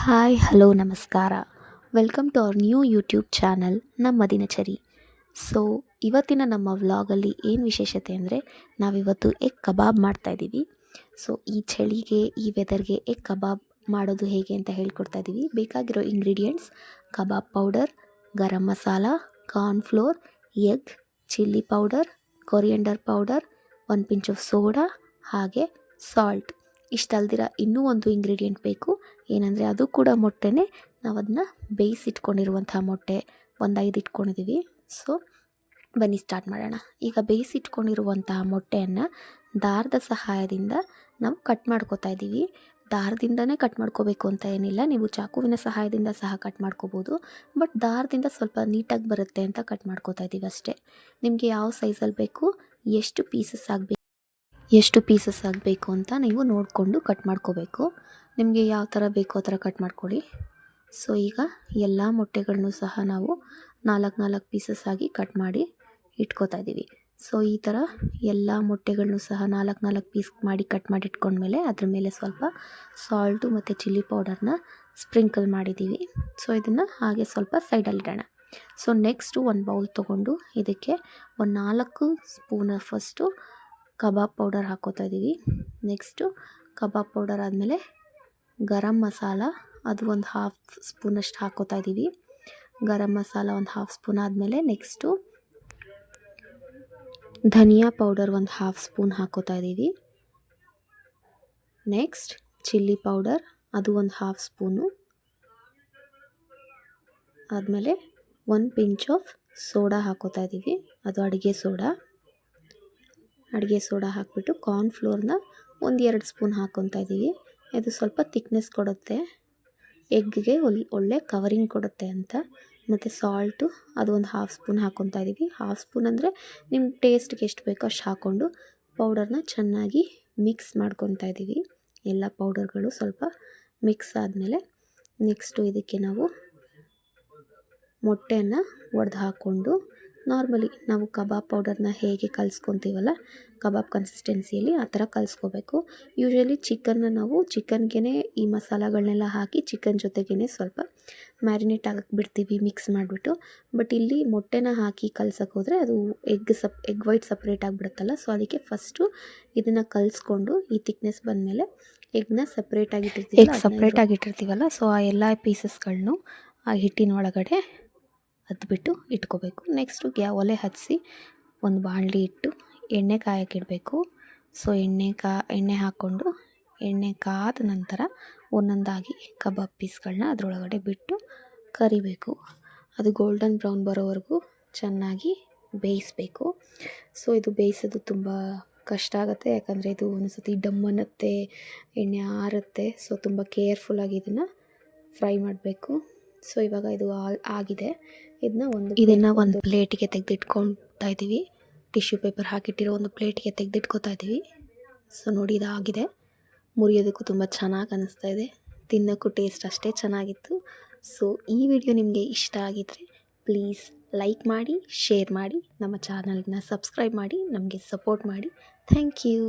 Hi, hello, ನಮಸ್ಕಾರ. Welcome to our new YouTube channel ನಮ್ಮ ದಿನಚರಿ. ಸೊ ಇವತ್ತಿನ ನಮ್ಮ ವ್ಲಾಗಲ್ಲಿ ಏನು ವಿಶೇಷತೆ ಅಂದರೆ, ನಾವಿವತ್ತು ಎಗ್ ಕಬಾಬ್ ಮಾಡ್ತಾಯಿದ್ದೀವಿ ಸೊ ಈ ಚಳಿಗೆ, ಈ ವೆದರ್ಗೆ ಎಗ್ ಕಬಾಬ್ ಮಾಡೋದು ಹೇಗೆ ಅಂತ ಹೇಳ್ಕೊಡ್ತಾ ಇದ್ದೀವಿ. ಬೇಕಾಗಿರೋ ingredients kebab powder garam masala cornflour egg chilli powder coriander powder ಒಂದು ಪಿಂಚ್ ಆಫ್ ಸೋಡಾ ಹಾಗೆ ಸಾಲ್ಟ್ ಇಷ್ಟಲ್ದಿರ ಇನ್ನೂ ಒಂದು ಇಂಗ್ರೀಡಿಯೆಂಟ್ ಬೇಕು. ಏನಂದರೆ ಅದು ಕೂಡ ಮೊಟ್ಟೆನೇ ನಾವು ಅದನ್ನ ಬೇಯಿಸಿಟ್ಕೊಂಡಿರುವಂಥ ಮೊಟ್ಟೆ. ಒಂದು ಐದು ಇಟ್ಕೊಂಡಿದ್ದೀವಿ ಸೊ ಬನ್ನಿ ಸ್ಟಾರ್ಟ್ ಮಾಡೋಣ. ಈಗ ಬೇಯಿಸಿಟ್ಕೊಂಡಿರುವಂತಹ ಮೊಟ್ಟೆಯನ್ನು ದಾರದ ಸಹಾಯದಿಂದ ನಾವು ಕಟ್ ಮಾಡ್ಕೋತಾ ಇದ್ದೀವಿ. ದಾರದಿಂದನೇ ಕಟ್ ಮಾಡ್ಕೋಬೇಕು ಅಂತ ಏನಿಲ್ಲ. ನೀವು ಚಾಕುವಿನ ಸಹಾಯದಿಂದ ಸಹ ಕಟ್ ಮಾಡ್ಕೋಬೋದು. ಬಟ್ ದಾರದಿಂದ ಸ್ವಲ್ಪ ನೀಟಾಗಿ ಬರುತ್ತೆ ಅಂತ ಕಟ್ ಮಾಡ್ಕೋತಾ ಇದ್ದೀವಿ ಅಷ್ಟೇ. ನಿಮಗೆ ಯಾವ ಸೈಜಲ್ಲಿ ಬೇಕು? ಎಷ್ಟು ಪೀಸಸ್ ಆಗಬೇಕು? ಎಷ್ಟು ಪೀಸಸ್ ಆಗಬೇಕು ಅಂತ ನೀವು ನೋಡಿಕೊಂಡು ಕಟ್ ಮಾಡ್ಕೋಬೇಕು. ನಿಮಗೆ ಯಾವ ಥರ ಬೇಕೋ ಆ ಥರ ಕಟ್ ಮಾಡ್ಕೊಳ್ಳಿ ಸೊ ಈಗ ಎಲ್ಲ ಮೊಟ್ಟೆಗಳನ್ನು ಸಹ ನಾವು ನಾಲ್ಕು ನಾಲ್ಕು ಪೀಸಸ್ ಆಗಿ ಕಟ್ ಮಾಡಿ ಇಟ್ಕೋತಾ ಇದ್ದೀವಿ. ಸೊ ಈ ಥರ ಎಲ್ಲ ಮೊಟ್ಟೆಗಳನ್ನು ಸಹ ನಾಲ್ಕು ನಾಲ್ಕು ಪೀಸ್ ಮಾಡಿ ಕಟ್ ಮಾಡಿ ಇಟ್ಕೊಂಡ್ಮೇಲೆ ಅದ್ರ ಮೇಲೆ ಸ್ವಲ್ಪ ಸಾಲ್ಟು ಮತ್ತು ಚಿಲ್ಲಿ ಪೌಡರ್ನ ಸ್ಪ್ರಿಂಕಲ್ ಮಾಡಿದ್ದೀವಿ. ಸೊ ಇದನ್ನು ಹಾಗೆ ಸ್ವಲ್ಪ ಸೈಡಲ್ಲಿಡೋಣ ಸೊ ನೆಕ್ಸ್ಟು ಒಂದು ಬೌಲ್ ತೊಗೊಂಡು ಇದಕ್ಕೆ ಒಂದು ನಾಲ್ಕು ಸ್ಪೂನ ಫಸ್ಟು ಕಬಾಬ್ ಪೌಡರ್ ಹಾಕ್ಕೋತಾ ಇದ್ದೀವಿ. ನೆಕ್ಸ್ಟು ಕಬಾಬ್ ಪೌಡರ್ ಆದಮೇಲೆ ಗರಂ ಮಸಾಲ, ಅದು ಒಂದು ಹಾಫ್ ಸ್ಪೂನಷ್ಟು ಹಾಕ್ಕೋತಾ ಇದ್ದೀವಿ. ಗರಂ ಮಸಾಲ ಒಂದು ಹಾಫ್ ಸ್ಪೂನ್ ಆದಮೇಲೆ ನೆಕ್ಸ್ಟು ಧನಿಯಾ ಪೌಡರ್ ಒಂದು ಹಾಫ್ ಸ್ಪೂನ್ ಹಾಕ್ಕೋತಾ ಇದ್ದೀವಿ. ನೆಕ್ಸ್ಟ್ ಚಿಲ್ಲಿ ಪೌಡರ್, ಅದು ಒಂದು ಹಾಫ್ ಸ್ಪೂನು ಆದಮೇಲೆ ಒಂದು ಪಿಂಚ್ ಆಫ್ ಸೋಡಾ ಹಾಕೋತಾ ಇದ್ದೀವಿ. ಅದು ಅಡುಗೆ ಸೋಡಾ ಅಡುಗೆ ಸೋಡಾ ಹಾಕಿಬಿಟ್ಟು ಕಾರ್ನ್ಫ್ಲೋರ್ನ ಒಂದು ಎರಡು ಸ್ಪೂನ್ ಹಾಕ್ಕೊತಾ ಇದ್ದೀವಿ. ಇದು ಸ್ವಲ್ಪ ತಿಕ್ನೆಸ್ ಕೊಡುತ್ತೆ. ಎಗ್ಗೆ ಒಳ್ಳೆ ಒಳ್ಳೆ ಕವರಿಂಗ್ ಕೊಡುತ್ತೆ ಅಂತ. ಮತ್ತು ಸಾಲ್ಟು ಅದು ಒಂದು ಹಾಫ್ ಸ್ಪೂನ್ ಹಾಕ್ಕೊತಾ ಇದ್ದೀವಿ. ಹಾಫ್ ಸ್ಪೂನ್ ಅಂದರೆ ನಿಮ್ಮ ಟೇಸ್ಟ್ಗೆ ಎಷ್ಟು ಬೇಕೋ ಅಷ್ಟು ಹಾಕ್ಕೊಂಡು ಪೌಡರ್ನ ಚೆನ್ನಾಗಿ ಮಿಕ್ಸ್ ಮಾಡ್ಕೊತಾ ಇದ್ದೀವಿ. ಎಲ್ಲ ಪೌಡರ್ಗಳು ಸ್ವಲ್ಪ ಮಿಕ್ಸ್ ಆದಮೇಲೆ ನೆಕ್ಸ್ಟು ಇದಕ್ಕೆ ನಾವು ಮೊಟ್ಟೆಯನ್ನು ಒಡೆದು ಹಾಕ್ಕೊಂಡು ನಾರ್ಮಲಿ ನಾವು ಕಬಾಬ್ ಪೌಡರ್ನ ಹೇಗೆ ಕಲಿಸ್ಕೊತೀವಲ್ಲ ಕಬಾಬ್ ಕನ್ಸಿಸ್ಟೆನ್ಸಿಯಲ್ಲಿ ಆ ಥರ ಕಲಿಸ್ಕೋಬೇಕು. ಯೂಶ್ವಲಿ ಚಿಕನ್ನ ನಾವು ಚಿಕನ್ಗೆ ಈ ಮಸಾಲಗಳನ್ನೆಲ್ಲ ಹಾಕಿ ಚಿಕನ್ ಜೊತೆಗೇ ಸ್ವಲ್ಪ ಮ್ಯಾರಿನೇಟ್ ಆಗಕ್ಕೆ ಬಿಡ್ತೀವಿ ಮಿಕ್ಸ್ ಮಾಡಿಬಿಟ್ಟು. ಬಟ್ ಇಲ್ಲಿ ಮೊಟ್ಟೆನ ಹಾಕಿ ಕಲ್ಸಕ್ಕೆ ಹೋದರೆ ಅದು ಎಗ್ ಸಪ್ ಎಗ್ ವೈಟ್ ಸಪ್ರೇಟ್ ಆಗಿಬಿಡುತ್ತಲ್ಲ ಸೊ ಅದಕ್ಕೆ ಫಸ್ಟು ಇದನ್ನು ಕಲಿಸ್ಕೊಂಡು ಈ ತಿಕ್ನೆಸ್ ಬಂದಮೇಲೆ ಎಗ್ನ ಸಪ್ರೇಟಾಗಿ ಇಟ್ಟಿರ್ತೀವಿ ಎಗ್ ಸಪ್ರೇಟಾಗಿ ಇಟ್ಟಿರ್ತೀವಲ್ಲ ಸೊ ಆ ಎಲ್ಲ ಪೀಸಸ್ಗಳನ್ನೂ ಆ ಹಿಟ್ಟಿನ ಒಳಗಡೆ ಅದ್ಬಿಟ್ಟು ಇಟ್ಕೋಬೇಕು. ನೆಕ್ಸ್ಟು ಗ್ಯಾ ಒಲೆ ಹಚ್ಚಿಸಿ ಒಂದು ಬಾಣಲಿ ಇಟ್ಟು ಎಣ್ಣೆ ಕಾಯಕ್ಕಿಡಬೇಕು ಸೊ ಎಣ್ಣೆ ಕಾ, ಎಣ್ಣೆ ಹಾಕ್ಕೊಂಡು ಎಣ್ಣೆ ಕಾದ ನಂತರ ಒಂದೊಂದಾಗಿ ಕಬಾಬ್ ಪೀಸ್ಗಳನ್ನ ಅದರೊಳಗಡೆ ಬಿಟ್ಟು ಕರಿಬೇಕು. ಅದು ಗೋಲ್ಡನ್ ಬ್ರೌನ್ ಬರೋವರೆಗೂ ಚೆನ್ನಾಗಿ ಬೇಯಿಸಬೇಕು. ಸೊ ಇದು ಬೇಯಿಸೋದು ತುಂಬ ಕಷ್ಟ ಆಗುತ್ತೆ. ಯಾಕಂದರೆ ಇದು ಒಂದ್ಸತಿ ಡಮ್ ಅನ್ನತ್ತೆ, ಎಣ್ಣೆ ಆರುತ್ತೆ. ಸೊ ತುಂಬ ಕೇರ್ಫುಲ್ಲಾಗಿ ಇದನ್ನು ಫ್ರೈ ಮಾಡಬೇಕು. ಸೊ ಇವಾಗ ಇದು ಆಲ್ ಆಗಿದೆ. ಇದನ್ನ ಒಂದು ಇದನ್ನು ಒಂದು ಪ್ಲೇಟಿಗೆ ತೆಗೆದಿಟ್ಕೊತಾ ಇದ್ದೀವಿ ಟಿಶ್ಯೂ ಪೇಪರ್ ಹಾಕಿಟ್ಟಿರೋ ಒಂದು ಪ್ಲೇಟಿಗೆ ತೆಗೆದಿಟ್ಕೋತಾ ಇದ್ದೀವಿ ಸೊ ನೋಡಿ ಇದಾಗಿದೆ. ಮುರಿಯೋದಕ್ಕೂ ತುಂಬ ಚೆನ್ನಾಗಿ ಅನ್ನಿಸ್ತಾ ಇದೆ. ತಿನ್ನೋಕ್ಕೂ ಟೇಸ್ಟ್ ಅಷ್ಟೇ ಚೆನ್ನಾಗಿತ್ತು. ಸೊ ಈ ವಿಡಿಯೋ ನಿಮಗೆ ಇಷ್ಟ ಆಗಿದ್ದರೆ ಪ್ಲೀಸ್ ಲೈಕ್ ಮಾಡಿ ಶೇರ್ ಮಾಡಿ ನಮ್ಮ ಚಾನಲ್ನ ಸಬ್ಸ್ಕ್ರೈಬ್ ಮಾಡಿ ನಮಗೆ ಸಪೋರ್ಟ್ ಮಾಡಿ. Thank you.